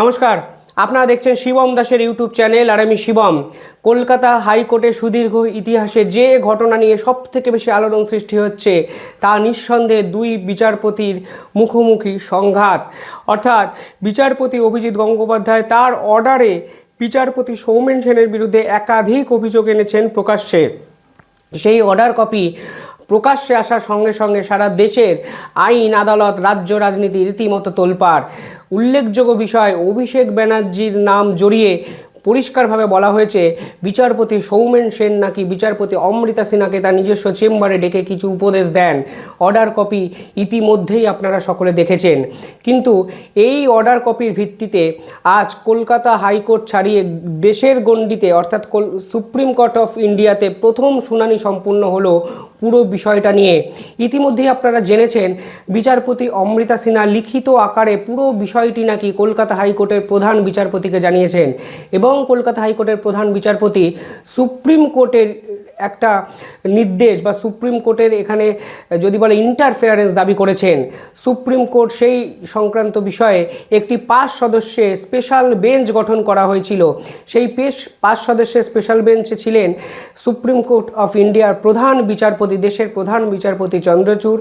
নমস্কার। আপনারা দেখছেন শিবম দাসের ইউটিউব চ্যানেল আর আমি শিবম। কলকাতা হাইকোর্টের সুদীর্ঘ ইতিহাসে যে ঘটনা নিয়ে সব থেকে বেশি আলোড়ন সৃষ্টি হচ্ছে, তা নিঃসন্দেহে দুই বিচারপতির মুখোমুখি সংঘাত। অর্থাৎ বিচারপতি অভিজিৎ গঙ্গোপাধ্যায় তার অর্ডারে বিচারপতি সৌমেন সেনের বিরুদ্ধে একাধিক অভিযোগ এনেছেন প্রকাশ্যে। সেই অর্ডার কপি প্রকাশ্যে আসার সঙ্গে সঙ্গে সারা দেশের আইন, আদালত, রাজ্য রাজনীতি রীতিমতো তোলপাড়। উল্লেখযোগ্য বিষয়, অভিষেক ব্যানার্জির নাম জড়িয়ে পরিষ্কারভাবে বলা হয়েছে, বিচারপতি সৌমেন সেন নাকি বিচারপতি অমৃতা সিনহাকে তার নিজস্ব চেম্বারে ডেকে কিছু উপদেশ দেন। অর্ডার কপি ইতিমধ্যেই আপনারা সকলে দেখেছেন। কিন্তু এই অর্ডার কপির ভিত্তিতে আজ কলকাতা হাইকোর্ট ছাড়িয়ে দেশের গণ্ডিতে, অর্থাৎ সুপ্রিম কোর্ট অফ ইন্ডিয়াতে প্রথম শুনানি সম্পূর্ণ হলো পুরো বিষয়টা নিয়ে। ইতিমধ্যেই আপনারা জেনেছেন, বিচারপতি অমৃতা সিনহা লিখিত আকারে পুরো বিষয়টি নাকি কলকাতা হাইকোর্টের প্রধান বিচারপতিকে জানিয়েছেন এবং কলকাতা হাইকোর্টের প্রধান বিচারপতি সুপ্রিম কোর্টের একটা নির্দেশ বা সুপ্রিম কোর্টের এখানে যদি বলে ইন্টারফেয়ারেন্স দাবি করেছেন, সুপ্রিম কোর্ট সেই সংক্রান্ত বিষয়ে একটি পাঁচ সদস্যের স্পেশাল বেঞ্চ গঠন করা হয়েছিল। সেই পেশ পাঁচ সদস্যের স্পেশাল বেঞ্চে ছিলেন সুপ্রিম কোর্ট অফ ইন্ডিয়ার প্রধান বিচারপতি, দেশের প্রধান বিচারপতি চন্দ্রচূড়,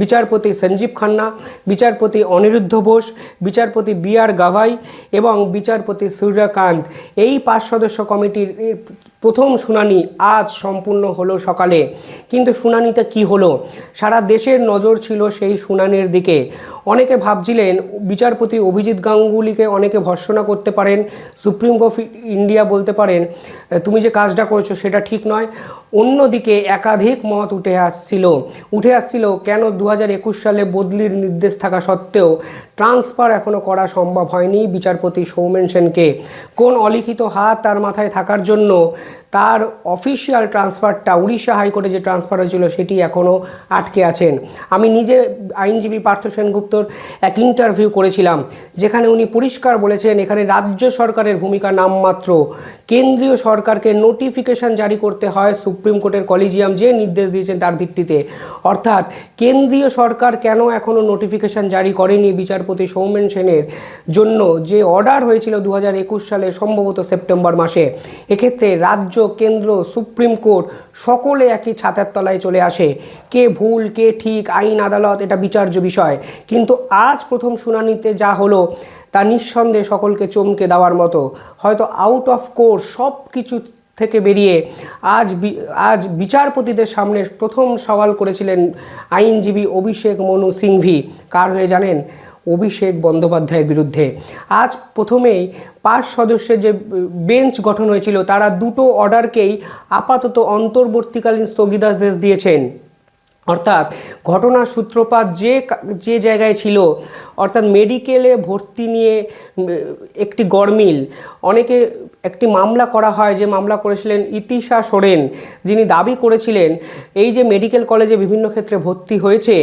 বিচারপতি সঞ্জীব খান্না, বিচারপতি অনিরুদ্ধ বোস, বিচারপতি বি আর গাভাই এবং বিচারপতি সূর্যকান্ত। এই পাঁচ সদস্য কমিটির প্রথম শুনানি আজ সম্পূর্ণ হলো সকালে। কিন্তু শুনানিটা কি হলো? সারা দেশের নজর ছিল সেই শুনানির দিকে। অনেকে ভাবছিলেন বিচারপতি অভিজিৎ গাঙ্গুলিকে অনেকে ভর্সনা করতে পারেন, সুপ্রিম কোর্ট ইন্ডিয়া বলতে পারেন, তুমি যে কাজটা করেছ সেটা ঠিক নয়। অন্যদিকে একাধিক মত উঠে আসছিল। উঠে আসছিল, কেন দু হাজার একুশ সালে বদলির নির্দেশ থাকা সত্ত্বেও ট্রান্সফার এখনও করা সম্ভব হয়নি বিচারপতি সৌমেন সেনকে? কোন অলিখিত হাত তার মাথায় থাকার জন্য তার অফিসিয়াল ট্রান্সফারটা উড়িষ্যা হাইকোর্টে যে ট্রান্সফার হয়েছিল সেটি এখনও আটকে আছেন। আমি নিজে আইনজীবী পার্থ সেনগুপ্তর এক ইন্টারভিউ করেছিলাম, যেখানে উনি পরিষ্কার বলেছেন এখানে রাজ্য সরকারের ভূমিকা নামমাত্র। কেন্দ্রীয় সরকারকে নোটিফিকেশন জারি করতে হয় সুপ্রিম কোর্টের কলিজিয়াম যে নির্দেশ দিয়েছেন তার ভিত্তিতে। অর্থাৎ কেন্দ্রীয় সরকার কেন এখনও নোটিফিকেশন জারি করেনি বিচারপতি সৌমেন সেনের জন্য? যে অর্ডার হয়েছিল দু হাজার একুশ সালে সম্ভবত সেপ্টেম্বর মাসে। এক্ষেত্রে রাজ্য কেন্দ্র, সুপ্রিম কোর্ট, সকলে একই ছাতের তলায় চলে আসে। কে ভুল, কে ঠিক, আইন, আদালত, এটা বিচার্য বিষয়। কিন্তু আজ প্রথম শুনানিতে যা হলো, তা নিঃসন্দেহে সকলকে চমকে দেওয়ার মতো। হয়তো আউট অফ কোর্স সব কিছু থেকে বেরিয়ে আজ আজ বিচারপতিদের সামনে প্রথম সওয়াল করেছিলেন আইনজীবী অভিষেক মনু সিংভি। কার হয়ে জানেন? অভিষেক বন্দ্যোপাধ্যায়ের বিরুদ্ধে। আজ প্রথমেই পাঁচ সদস্যের যে বেঞ্চ গঠন হয়েছিল, তারা দুটো অর্ডারকেই আপাতত অন্তর্বর্তীকালীন স্থগিতাদেশ দিয়েছেন। অর্থাৎ ঘটনার সূত্রপাত যে যে জায়গায় ছিল, অর্থাৎ মেডিকেলে ভর্তি নিয়ে একটি গরমিল অনেকে একটি মামলা করা হয় যে মামলা করেছিলেন ইতিশা সোরেন, যিনি দাবি করেছিলেন, এই যে মেডিকেল কলেজে বিভিন্ন ক্ষেত্রে ভর্তি হয়েছে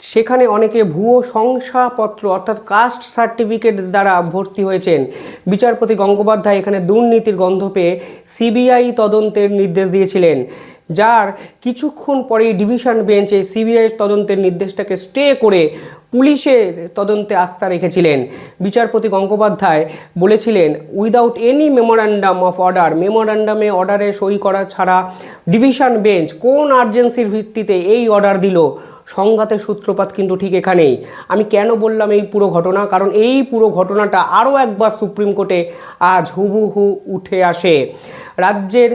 সেখানে অনেকে ভুয়ো শংসাপত্র অর্থাৎ কাস্ট সার্টিফিকেট দ্বারা ভর্তি হয়েছেন। বিচারপতি গঙ্গোপাধ্যায় এখানে দুর্নীতির গন্ধ পেয়ে সিবিআই তদন্তের নির্দেশ দিয়েছিলেন, যার কিছুক্ষণ পরেই ডিভিশন বেঞ্চে সিবিআই তদন্তের নির্দেশটাকে স্টে করে পুলিশের তদন্তে আস্থা রেখেছিলেন। বিচারপতি গঙ্গোপাধ্যায় বলেছিলেন without any memorandum of order মেমোরান্ডামে অর্ডারে সই করা ছাড়া ডিভিশন বেঞ্চ কোন আর্জেন্সির ভিত্তিতে এই অর্ডার দিল? সংঘাতের সূত্রপাত কিন্তু ঠিক এখানেই। আমি কেন বললাম এই পুরো ঘটনা? কারণ এই পুরো ঘটনাটা আরও একবার সুপ্রিম কোর্টে আজ হুবহু উঠে আসে। রাজ্যের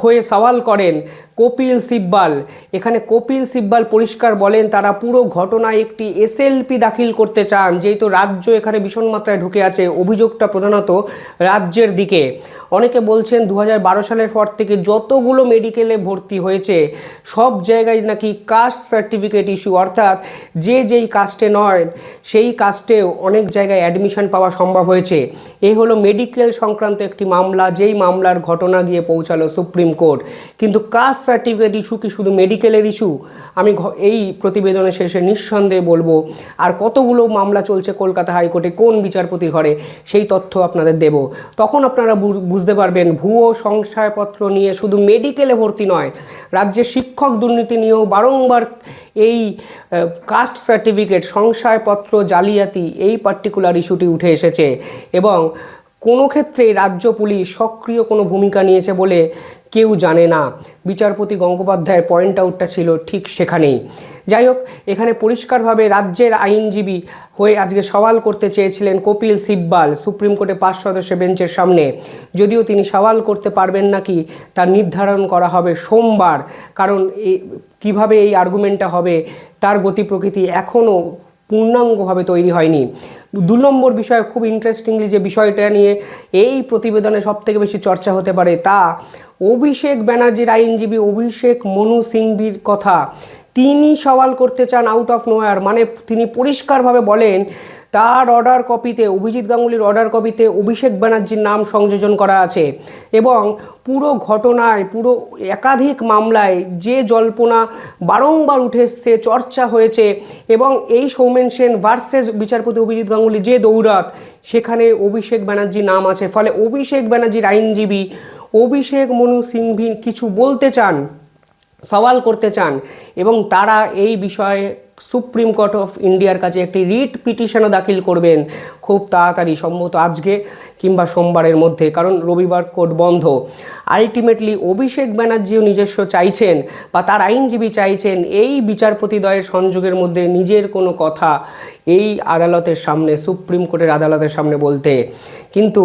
হয়ে সওয়াল করেন কপিল সিব্বাল। এখানে কপিল সিব্বাল পরিষ্কার বলেন, তারা পুরো ঘটনায় একটি এসএলপি দাখিল করতে চান যেহেতু রাজ্য এখানে ভীষণ মাত্রায় ঢুকে আছে, অভিযোগটা প্রধানত রাজ্যের দিকে। অনেকে বলছেন দু হাজার বারো সালের পর থেকে যতগুলো মেডিকেলে ভর্তি হয়েছে, সব জায়গায় নাকি কাস্ট সার্টিফিকেট ইস্যু অর্থাৎ যে যেই কাস্টে নয়, সেই কাস্টেও অনেক জায়গায় অ্যাডমিশন পাওয়া সম্ভব হয়েছে। এই হলো মেডিকেল সংক্রান্ত একটি মামলা, যেই মামলার ঘটনা গিয়ে পৌঁছালো সুপ্রিম কোর্ট। কিন্তু কাস্ট সার্টিফিকেট ইস্যু কি শুধু মেডিকেলের ইস্যু আমি এই প্রতিবেদনের শেষে নিঃসন্দেহে বলব, আর কতগুলো মামলা চলছে কলকাতা হাইকোর্টে, কোন বিচারপতির ঘরে, সেই তথ্য আপনাদের দেব। তখন আপনারা বুঝতে পারবেন, ভুয়ো শংসাপত্র নিয়ে শুধু মেডিকেলে ভর্তি নয়, রাজ্যের শিক্ষক দুর্নীতি নিয়েও বারো বারংবার এই কাস্ট সার্টিফিকেট সংশয়পত্র, জালিয়াতি এই পার্টিকুলার ইস্যুটি উঠে এসেছে এবং কোনো ক্ষেত্রে রাজ্য পুলিশ সক্রিয় কোনো ভূমিকা নিয়েছে বলে কেউ জানে না। বিচারপতি গঙ্গোপাধ্যায়ের পয়েন্ট আউটটা ছিল ঠিক সেখানেই। যাই হোক, এখানে পরিষ্কারভাবে রাজ্যের আইনজীবী হয়ে আজকে সওয়াল করতে চেয়েছিলেন কপিল সিব্বাল, সুপ্রিম কোর্টে পাঁচ সদস্য বেঞ্চের সামনে। যদিও তিনি সওয়াল করতে পারবেন নাকি তা নির্ধারণ করা হবে সোমবার। কারণ কীভাবে এই আর্গুমেন্টটা হবে, তার গতি প্রকৃতি এখনও পূর্ণাঙ্গভাবে তৈরি হয়নি। দু নম্বর বিষয় খুব ইন্টারেস্টিংলি যে বিষয়টা নিয়ে এই প্রতিবেদনে সবথেকে বেশি চর্চা হতে পারে তা অভিষেক ব্যানার্জির আইনজীবী অভিষেক মনু সিংভির কথা। তিনি সওয়াল করতে চান আউট অফ নোয়ার মানে তিনি পরিষ্কারভাবে বলেন তার অর্ডার কপিতে অভিজিৎ গাঙ্গুলির অর্ডার কপিতে অভিষেক ব্যানার্জির নাম সংযোজন করা আছে এবং পুরো ঘটনায়, পুরো একাধিক মামলায় যে জল্পনা বারংবার উঠে এসছে, চর্চা হয়েছে এবং এই সৌমেন সেন ভার্সেস বিচারপতি অভিজিৎ গাঙ্গুলি যে দৌড়াত সেখানে অভিষেক ব্যানার্জির নাম আছে। ফলে অভিষেক ব্যানার্জির আইনজীবী অভিষেক মনু সিংভি কিছু বলতে চান, সওয়াল করতে চান এবং তারা এই বিষয়ে সুপ্রিম কোর্ট অফ ইন্ডিয়ার কাছে একটি রিট পিটিশনও দাখিল করবেন খুব তাড়াতাড়ি, সম্ভবত আজকে কিংবা সোমবারের মধ্যে, কারণ রবিবার কোর্ট বন্ধ। আলটিমেটলি অভিষেক ব্যানার্জিও নিজস্ব চাইছেন বা তার আইনজীবী চাইছেন এই বিচারপতিদ্বয়ের সংযোগের মধ্যে নিজের কোনো কথা এই আদালতের সামনে, সুপ্রিম কোর্টের আদালতের সামনে বলতে। কিন্তু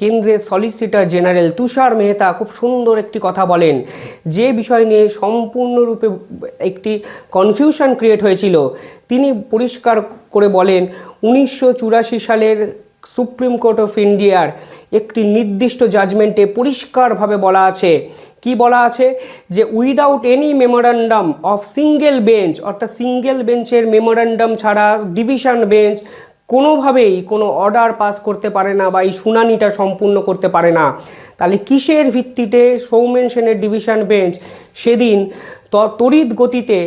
কেন্দ্রের সলিসিটর জেনারেল তুষার মেহতা খুব সুন্দর একটি কথা বলেন। যে বিষয় নিয়ে সম্পূর্ণরূপে একটি কনফিউশন ক্রিয়েট হয়েছিল তিনি পরিষ্কার করে বলেন, উনিশশো চুরাশি সালের সুপ্রিম কোর্ট অফ ইন্ডিয়ার একটি নির্দিষ্ট জাজমেন্টে পরিষ্কারভাবে বলা আছে, কি বলা আছে? যে without any memorandum of single bench, অর্থাৎ সিঙ্গেল বেঞ্চের মেমোরান্ডাম ছাড়া ডিভিশন বেঞ্চ কোনোভাবেই কোনো অর্ডার পাস করতে পারে না বা এই শুনানিটা সম্পূর্ণ করতে পারে না। তাহলে কিসের ভিত্তিতে সৌমেন সেনের ডিভিশন বেঞ্চ সেদিন তড়িৎ গতিতে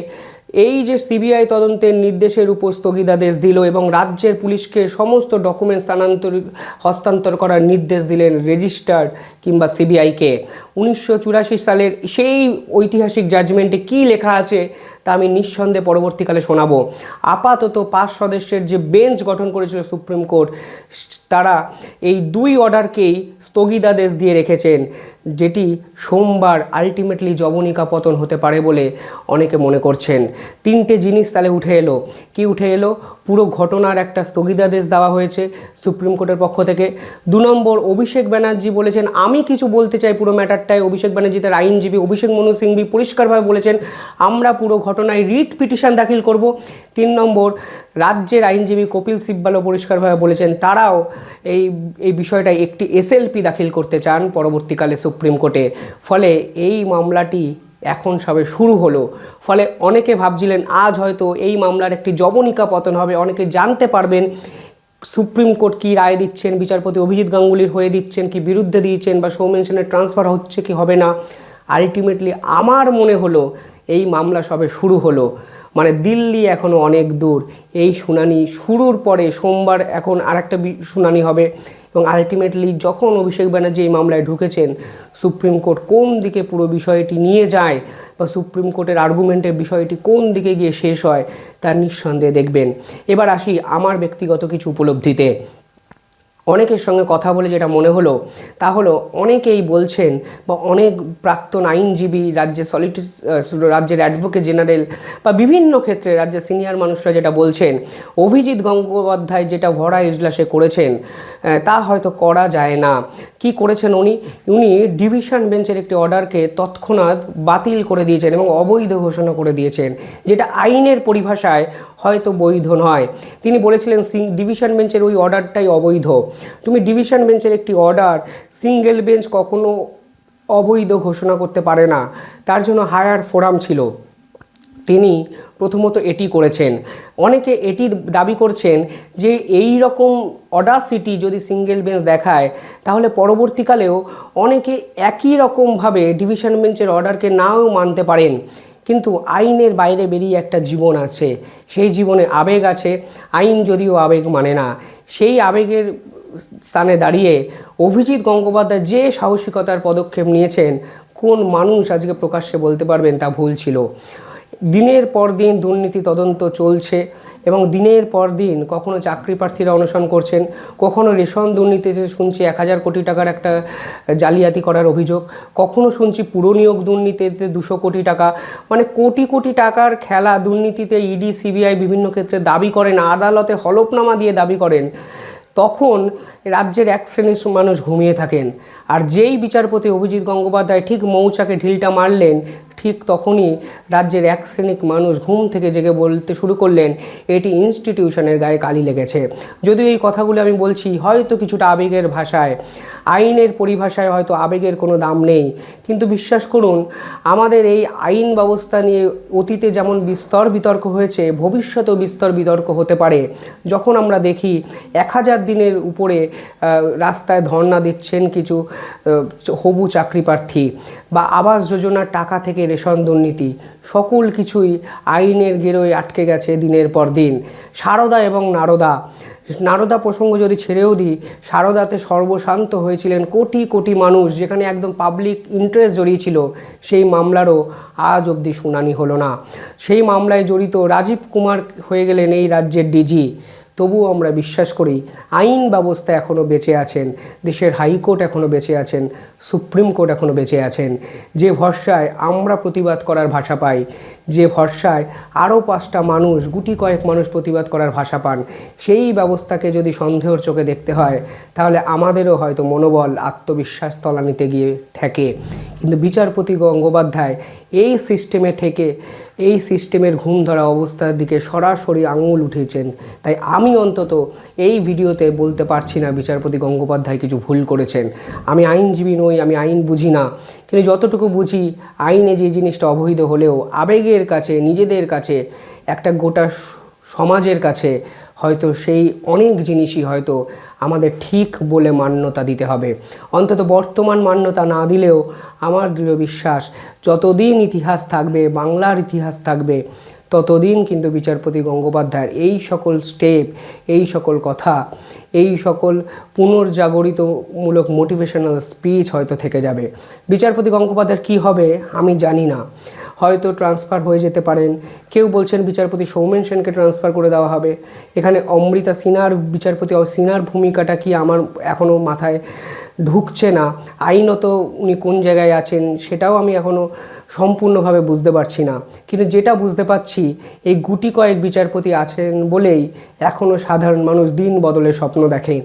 এই যে সিবিআই তদন্তের নির্দেশের উপর স্থগিতাদেশ দিল এবং রাজ্যের পুলিশকে সমস্ত ডকুমেন্ট স্থানান্তর, হস্তান্তর করার নির্দেশ দিলেন রেজিস্ট্রার কিংবা সিবিআইকে। উনিশশো চুরাশি সালের সেই ঐতিহাসিক জাজমেন্টে কি লেখা আছে তা আমি নিঃসন্দেহে পরবর্তীকালে শোনাবো। আপাতত পাঁচ সদস্যের যে বেঞ্চ গঠন করেছিল সুপ্রিম কোর্ট, তারা এই দুই অর্ডারকেই স্থগিতাদেশ দিয়ে রেখেছেন, যেটি সোমবার আলটিমেটলি জবনিকা পতন হতে পারে বলে অনেকে মনে করছেন। তিনটে জিনিস তাহলে উঠে এলো। কি উঠে এলো? পুরো ঘটনার একটা স্থগিতাদেশ দেওয়া হয়েছে সুপ্রিম কোর্টের পক্ষ থেকে। দু নম্বর, অভিষেক ব্যানার্জি বলেছেন, আমি কিছু বলতে চাই পুরো ম্যাটারটায়। অভিষেক ব্যানার্জি, তার আইনজীবী অভিষেক মনু সিংভি পরিষ্কারভাবে বলেছেন, আমরা পুরো ঘটনায় রিট পিটিশন দাখিল করব। তিন নম্বর, রাজ্যের আইনজীবী কপিল সিব্বালও পরিষ্কারভাবে বলেছেন তারাও এই এই বিষয়টায় একটি এসএলপি দাখিল করতে চান পরবর্তীকালে সুপ্রিম কোর্টে। ফলে এই মামলাটি এখন সবে শুরু হলো। ফলে অনেকে ভাবছিলেন, আজ হয়তো এই মামলার একটি জবনিকা পতন হবে। অনেকে জানতে পারবেন, সুপ্রিম কোর্ট কি রায় দিচ্ছেন, বিচারপতি অভিজিৎ গাঙ্গুলির হয়ে দিচ্ছেন, কি বিরুদ্ধে দিয়েছেন বা সৌমেন সেনের ট্রান্সফার হচ্ছে কি হবে না। আলটিমেটলি আমার মনে হলো এই মামলা সবে শুরু হলো। মানে দিল্লি এখনও অনেক দূর। এই শুনানি শুরুর পরে সোমবার এখন আরেকটা শুনানি হবে এবং আলটিমেটলি যখন অভিষেক ব্যানার্জি এই মামলায় ঢুকেছেন, সুপ্রিম কোর্ট কোন দিকে পুরো বিষয়টি নিয়ে যায় বা সুপ্রিম কোর্টের আর্গুমেন্টের বিষয়টি কোন দিকে গিয়ে শেষ হয় তার নিঃসন্দেহে দেখবেন। এবার আসি আমার ব্যক্তিগত কিছু উপলব্ধিতে। অনেকের সঙ্গে কথা বলে যেটা মনে হলো, তা হলো অনেকেই বলছেন বা অনেক প্রাক্তন আইনজীবী, রাজ্যের সলিটি রাজ্যের অ্যাডভোকেট জেনারেল বা বিভিন্ন ক্ষেত্রে রাজ্যের সিনিয়র মানুষরা যেটা বলছেন, অভিজিৎ গঙ্গোপাধ্যায় যেটা ভরা ইজলাসে করেছেন তা হয়তো করা যায় না। কি করেছেন উনি? উনি ডিভিশন বেঞ্চের একটি অর্ডারকে তৎক্ষণাৎ বাতিল করে দিয়েছেন এবং অবৈধ ঘোষণা করে দিয়েছেন, যেটা আইনের পরিভাষায় হয়তো বৈধ নয়। তিনি বলেছিলেন, সিং, ডিভিশন বেঞ্চের ওই অর্ডারটাই অবৈধ। তুমি ডিভিশন বেঞ্চের একটি অর্ডার সিঙ্গেল বেঞ্চ কখনো অবৈধ ঘোষণা করতে পারে না। তার জন্য হায়ার ফোরাম ছিল। তিনি প্রথমত এটি করেছেন। অনেকে এটি দাবি করছেন যে, এই রকম অডাসিটি যদি সিঙ্গেল বেঞ্চ দেখায়, তাহলে পরবর্তীকালেও অনেকে একই রকমভাবে ডিভিশন বেঞ্চের অর্ডারকে নাও মানতে পারেন। কিন্তু আইনের বাইরে বেরিয়ে একটা জীবন আছে। সেই জীবনে আবেগ আছে। আইন যদিও আবেগ মানে না। সেই আবেগের স্থানে দাঁড়িয়ে অভিজিৎ গঙ্গোপাধ্যায় যে সাহসিকতার পদক্ষেপ নিয়েছেন, কোন মানুষ আজকে প্রকাশ্যে বলতে পারবেন তা ভুল ছিল। দিনের পর দিন দুর্নীতি তদন্ত চলছে। এবং দিনের পর দিন কখনো চাকরি প্রার্থীরা অনশন করছেন, কখনো রেশন দুর্নীতিতে শুনছি এক হাজার কোটি টাকার একটা জালিয়াতি করার অভিযোগ, কখনো শুনছি পুরনিয়োগ দুর্নীতিতে দুশো কোটি টাকা মানে কোটি কোটি টাকার খেলা দুর্নীতিতে ইডি, সিবিআই বিভিন্ন ক্ষেত্রে দাবি করেন, আদালতে হলফনামা দিয়ে দাবি করেন, তখন রাজ্যের এক শ্রেণির মানুষ ঘুমিয়ে থাকেন। আর যেই বিচারপতি অভিজিৎ গঙ্গোপাধ্যায় ঠিক মৌচাকে ঢিলটা মারলেন ঠিক তখনই রাজ্যের এক শ্রেণিক মানুষ ঘুম থেকে জেগে বলতে শুরু করলেন, এটি ইনস্টিটিউশনের গায়ে কালি লেগেছে। যদিও এই কথাগুলো আমি বলছি, হয়তো কিছুটা আবেগের ভাষায়। আইনের পরিভাষায় হয়তো আবেগের কোনো দাম নেই। কিন্তু বিশ্বাস করুন, আমাদের এই আইন ব্যবস্থা নিয়ে অতীতে যেমন বিস্তর বিতর্ক হয়েছে, ভবিষ্যতেও বিস্তর বিতর্ক হতে পারে। যখন আমরা দেখি এক হাজার দিনের উপরে রাস্তায় ধর্ণা দিচ্ছেন কিছু হবু চাকরি প্রার্থী বা আবাস যোজনার টাকা থেকে রেশন দুর্নীতি, সকল কিছুই আইনের গেরোয় আটকে গেছে দিনের পর দিন। সারদা এবং নারদা নারদা প্রসঙ্গ যদি ছেড়েও দিই সারদাতে সর্বশান্ত হয়েছিলেন কোটি কোটি মানুষ, যেখানে একদম পাবলিক ইন্টারেস্ট জড়িয়েছিল, সেই মামলারও আজ অবধি শুনানি হলো না। সেই মামলায় জড়িত রাজীব কুমার হয়ে গেলেন এই রাজ্যের ডিজি তবুও আমরা বিশ্বাস করি আইন ব্যবস্থা এখনও বেঁচে আছেন, দেশের হাইকোর্ট এখনও বেঁচে আছেন, সুপ্রিম কোর্ট এখনও বেঁচে আছেন। যে ভরসায় আমরা প্রতিবাদ করার ভাষা পাই, যে ভরসায় আরও পাঁচটা মানুষ, গুটি কয়েক মানুষ প্রতিবাদ করার ভাষা পান, সেই ব্যবস্থাকে যদি সন্দেহর চোখে দেখতে হয়, তাহলে আমাদেরও হয়তো মনোবল, আত্মবিশ্বাস তলানিতে গিয়ে ঠেকে। কিন্তু বিচারপতি গঙ্গোপাধ্যায় এই সিস্টেমে থেকে এই সিস্টেমের ঘুম ধরা অবস্থার দিকে সরাসরি আঙুল উঠেছেন। তাই আমি অন্তত এই ভিডিওতে বলতে পারছি না বিচারপতি গঙ্গোপাধ্যায় কিছু ভুল করেছেন। আমি আইনজীবী নই, আমি আইন বুঝি না। কিন্তু যতটুকু বুঝি, আইনে যে জিনিসটা অবৈধ হলেও আবেগের কাছে, নিজেদের কাছে একটা গোটা সমাজের কাছে হয়তো সেই অনেক জিনিসই হয়তো আমাদের ঠিক বলে মান্যতা দিতে হবে। অন্তত বর্তমান মান্যতা না দিলেও আমার দৃঢ় বিশ্বাস, যতদিন ইতিহাস থাকবে, বাংলার ইতিহাস থাকবে, ততদিন কিন্তু বিচারপতি গঙ্গোপাধ্যায়ের এই সকল স্টেপ এই সকল কথা, এই সকল পুনর্জাগরিতমূলক মোটিভেশনাল স্পিচ হয়তো থেকে যাবে। বিচারপতি গঙ্গোপাধ্যায়ের কী হবে আমি জানি না। হয়তো ট্রান্সফার হয়ে যেতে পারেন। কেউ বলছেন বিচারপতি সৌমেন সেনকে ট্রান্সফার করে দেওয়া হবে। এখানে অমৃতা সিনার বিচারপতি সিনার ভূমিকাটা কি আমার এখনও মাথায় ঢুকছে না। আইনত উনি কোন জায়গায় আছেন সেটাও আমি এখনও সম্পূর্ণভাবে বুঝতে পারছি না। কিন্তু যেটা বুঝতে পারছি এই গুটি কয়েক বিচারপতি আছেন বলেই এখনও সাধারণ মানুষ দিন বদলের স্বপ্ন দেখে।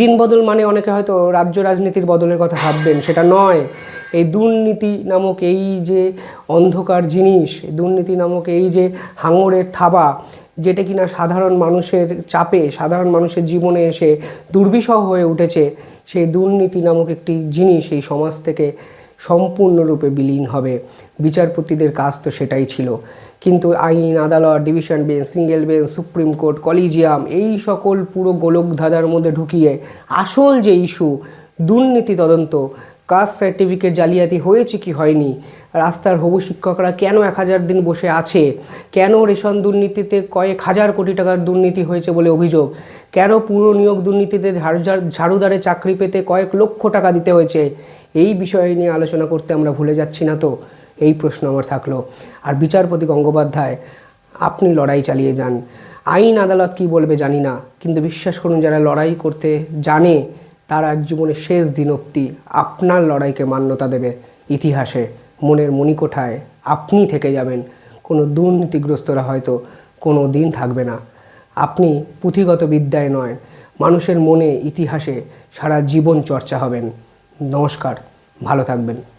দিন বদল মানে অনেকে হয়তো রাজ্য রাজনীতির বদলের কথা ভাববেন, সেটা নয়। এই দুর্নীতি নামক এই যে অন্ধকার জিনিস, দুর্নীতি নামক এই যে হাঙরের থাবা, যেটা কিনা সাধারণ মানুষের চাপে, সাধারণ মানুষের জীবনে এসে দুর্বিষহ হয়ে উঠেছে, সেই দুর্নীতি নামক একটি জিনিস এই সমাজ থেকে সম্পূর্ণরূপে বিলীন হবে। বিচারপতিদের কাজ তো সেটাই ছিল। কিন্তু আইন, আদালত, division bench, single bench, supreme court, collegium এই সকল পুরো গোলক ধাঁধার মধ্যে ঢুকিয়ে আসল যে ইস্যু, দুর্নীতি তদন্ত, কাস্ট সার্টিফিকেট জালিয়াতি হয়েছে কি হয়নি, রাস্তার হবু শিক্ষকরা কেন এক হাজার দিন বসে আছে, কেন রেশন দুর্নীতিতে কয়েক হাজার কোটি টাকার দুর্নীতি হয়েছে বলে অভিযোগ, কেন পুরো নিয়োগ দুর্নীতিতে ঝাড়ু- ঝাড়ুদারে চাকরি পেতে কয়েক লক্ষ টাকা দিতে হয়েছে এই বিষয় নিয়ে আলোচনা করতে আমরা ভুলে যাচ্ছি না তো? এই প্রশ্ন আমার থাকল। আর বিচারপতি গঙ্গোপাধ্যায়, আপনি লড়াই চালিয়ে যান। আইন আদালত কি বলবে জানি না, কিন্তু বিশ্বাস করুন যারা লড়াই করতে জানে, তারা এক জীবনের শেষ দিন অব্দি আপনার লড়াইকে মান্যতা দেবে। ইতিহাসে মনের মণিকোঠায় আপনি থেকে যাবেন। কোনো দুর্নীতিগ্রস্তরা হয়তো কোনো দিন থাকবে না। আপনি পুঁথিগত বিদ্যায় নয়, মানুষের মনে ইতিহাসে সারা জীবন চর্চা হবেন। নমস্কার ভালো থাকবেন।